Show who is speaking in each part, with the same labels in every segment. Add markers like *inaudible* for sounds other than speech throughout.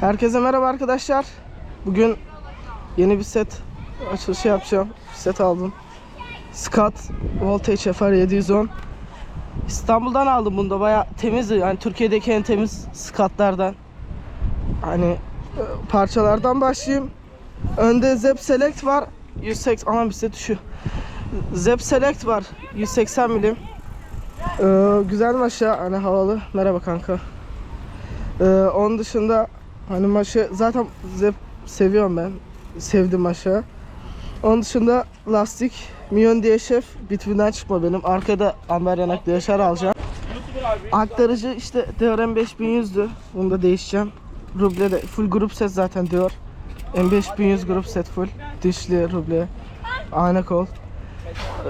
Speaker 1: Herkese merhaba arkadaşlar. Bugün yeni bir set açılışı yapacağım. Bir set aldım. Scott Voltage FR 710. İstanbul'dan aldım bunu da baya temizdi. Yani Türkiye'deki en temiz Scott'lardan. Hani e, parçalardan başlayayım. Önde Zep Select var. 180 aman bir set düşüyor. Zep Select var. 180 milim. Ee, güzel maşa hani havalı. Merhaba kanka. Ee, onun dışında hani maşı zaten zep seviyorum ben. Sevdim maşı. Onun dışında lastik Mion DHF Bitwi'den çıkma benim. Arkada amber yanak DHR alacağım. Aktarıcı işte DRM 5100'dü. Bunu da değişeceğim. Ruble de full grup set zaten diyor. M5100 grup set full. Dişli ruble. Ayna kol.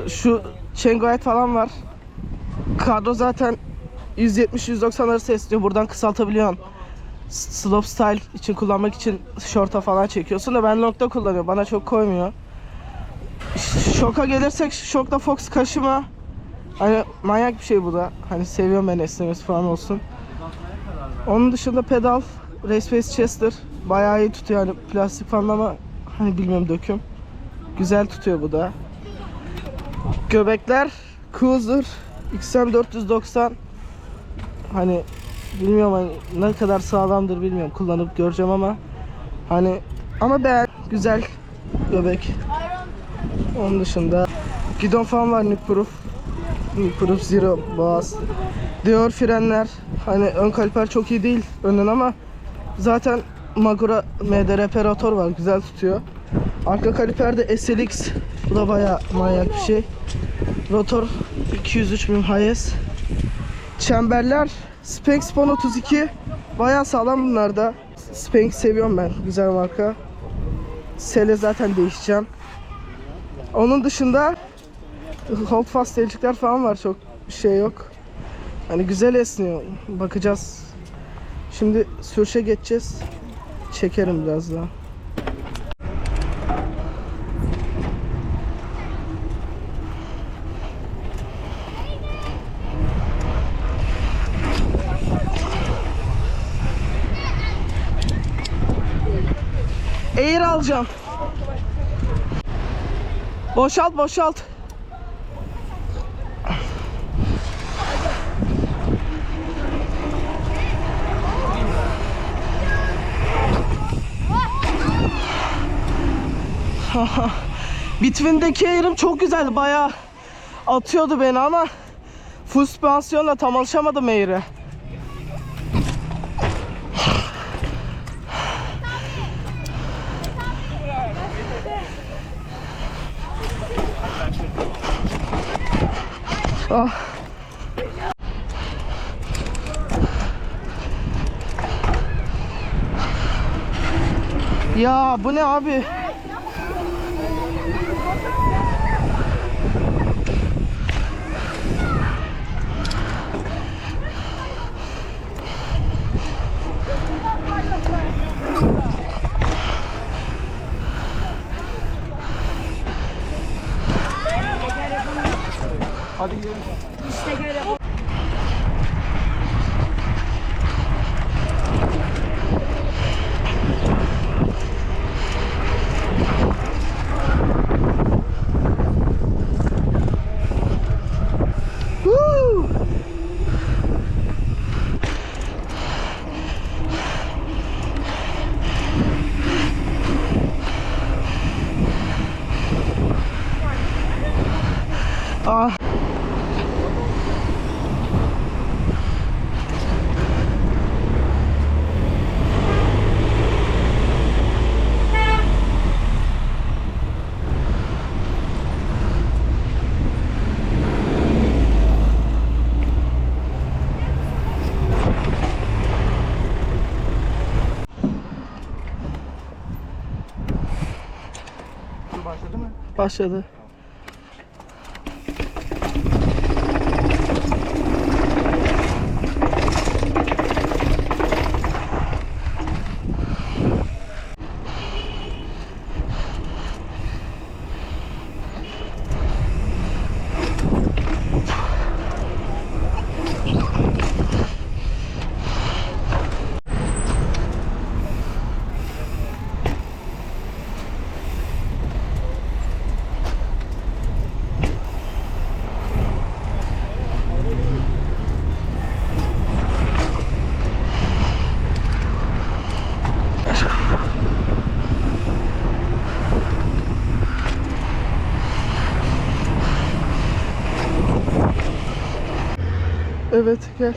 Speaker 1: Şu Chengoet falan var. Kadro zaten 170-190 arası istiyor. Buradan kısaltabiliyorsun. Slope style için kullanmak için short'a falan çekiyorsun da ben long'da kullanıyorum. Bana çok koymuyor. Şoka gelirsek şokta Fox kaşıma. Hani manyak bir şey bu da. Hani seviyorum ben esnemesi falan olsun. Onun dışında pedal Race Pace Chester bayağı iyi tutuyor hani plastik falan ama hani bilmiyorum döküm. Güzel tutuyor bu da. Göbekler Cruiser XM 490 hani bilmiyorum hani ne kadar sağlamdır bilmiyorum kullanıp göreceğim ama hani ama beğen güzel göbek. Onun dışında gidon falan var Nick Proof. Nick Proof Zero Boğaz. Dior frenler hani ön kaliper çok iyi değil önden ama zaten Magura MDR rotor var güzel tutuyor. Arka kaliperde SLX bu da baya manyak bir şey. Rotor 203 mm HS. Çemberler Spanx Spon 32 baya sağlam bunlar da. Spanx seviyorum ben. Güzel marka. Sele zaten değişeceğim. Onun dışında hold fast elcikler falan var. Çok bir şey yok. Hani güzel esniyor. Bakacağız. Şimdi sürüşe geçeceğiz. Çekerim biraz daha. Alacağım. Boşalt boşalt. *laughs* Bitwin'deki Air'im çok güzeldi. Bayağı atıyordu beni ama full süspansiyonla tam alışamadım Air'e. Ah. Ya bu ne abi? Hadi gidelim. Woo!
Speaker 2: Başladı
Speaker 1: Evet gel.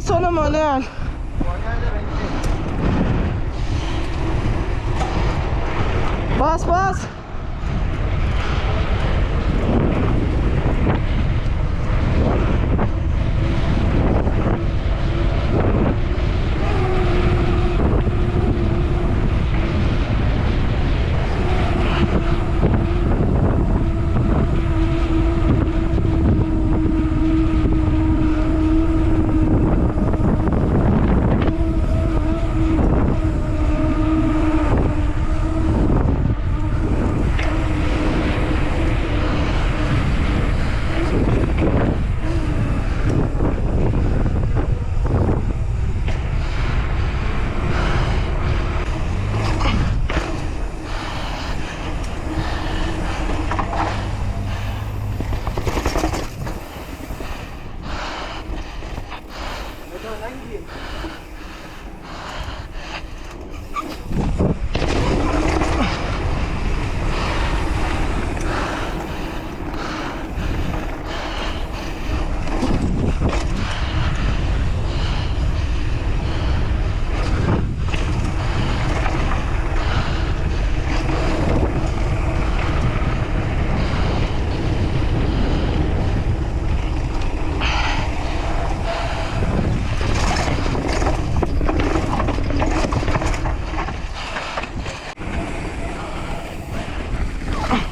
Speaker 1: Sonra manuel. Bas bas.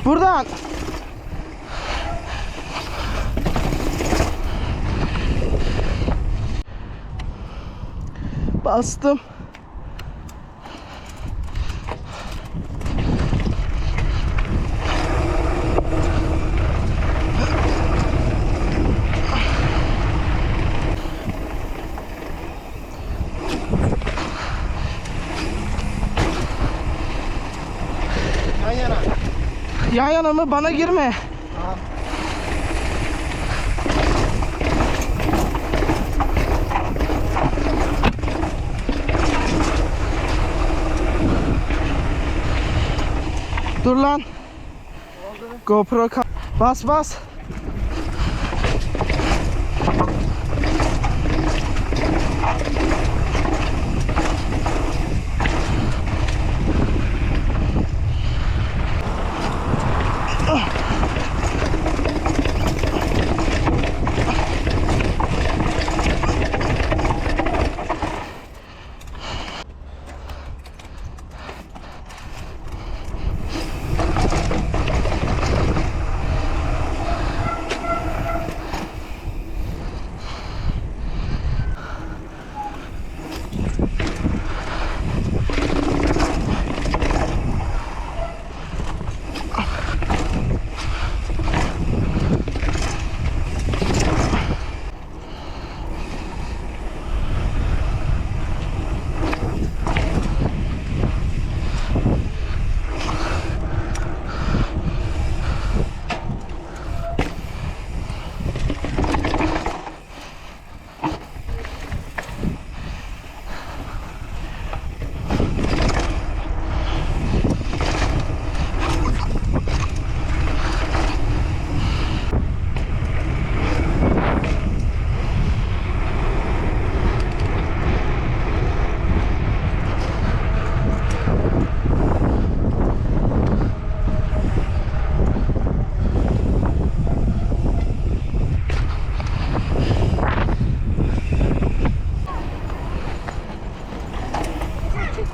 Speaker 1: Buradan. Bastım.
Speaker 2: Yan yana.
Speaker 1: Yan yana mı? Bana girme.
Speaker 2: Tamam.
Speaker 1: Dur lan. GoPro Bas bas.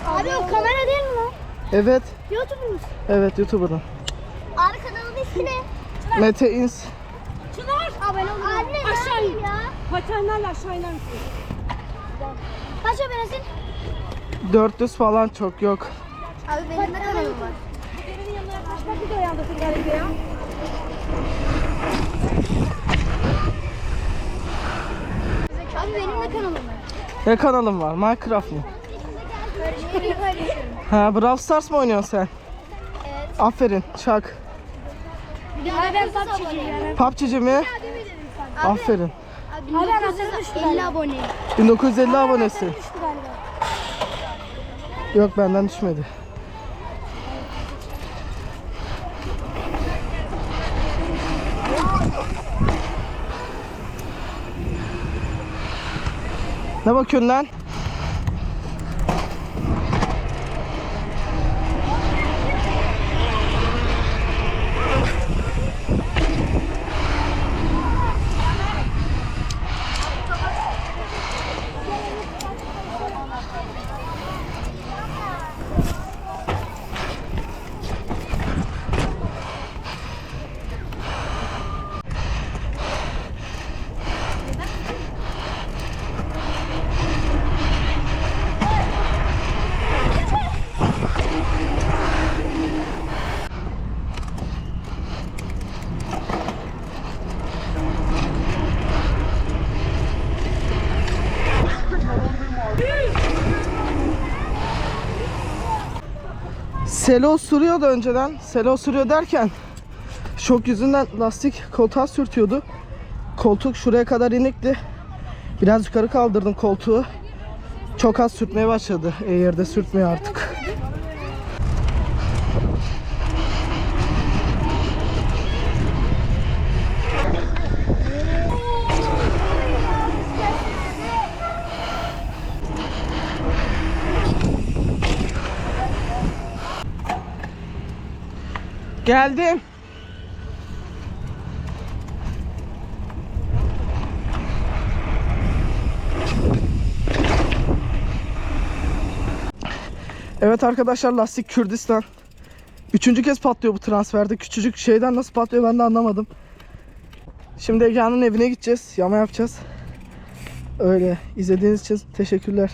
Speaker 3: Abi o kamera değil
Speaker 1: Evet.
Speaker 3: YouTube'umuz.
Speaker 1: Evet YouTuber'ım.
Speaker 3: Abi kanalın ismi ne?
Speaker 1: Mete Ins.
Speaker 3: Çınar. Abone olun. Anne aşağı ya.
Speaker 4: Paternlerle aşağı iner misin?
Speaker 3: Kaç abonesin?
Speaker 1: 400 falan çok yok.
Speaker 3: Abi benim de kanalım var.
Speaker 4: Derinin yanına yaklaşmak bir de ayağındasın galiba ya.
Speaker 3: Abi benim de kanalım var.
Speaker 1: Ne kanalın var? Minecraft mı?
Speaker 3: Karıştırıyorum.
Speaker 1: Ha Brawl Stars mı oynuyorsun sen?
Speaker 3: Evet.
Speaker 1: Aferin çak.
Speaker 3: Abi ben PUBG'ciyim.
Speaker 1: PUBG'ci mi? Aferin.
Speaker 3: Abi anahtarı düştü 50 abone.
Speaker 1: 1950 abonesi. Yok benden düşmedi. Ne bakıyorsun lan? Selo sürüyordu önceden. Selo sürüyor derken şok yüzünden lastik koltuğa sürtüyordu. Koltuk şuraya kadar inikti. Biraz yukarı kaldırdım koltuğu. Çok az sürtmeye başladı. E yerde sürtmüyor artık. Geldim. Evet arkadaşlar lastik Kürdistan. Üçüncü kez patlıyor bu transferde. Küçücük şeyden nasıl patlıyor ben de anlamadım. Şimdi Egehan'ın evine gideceğiz. Yama yapacağız. Öyle. İzlediğiniz için teşekkürler.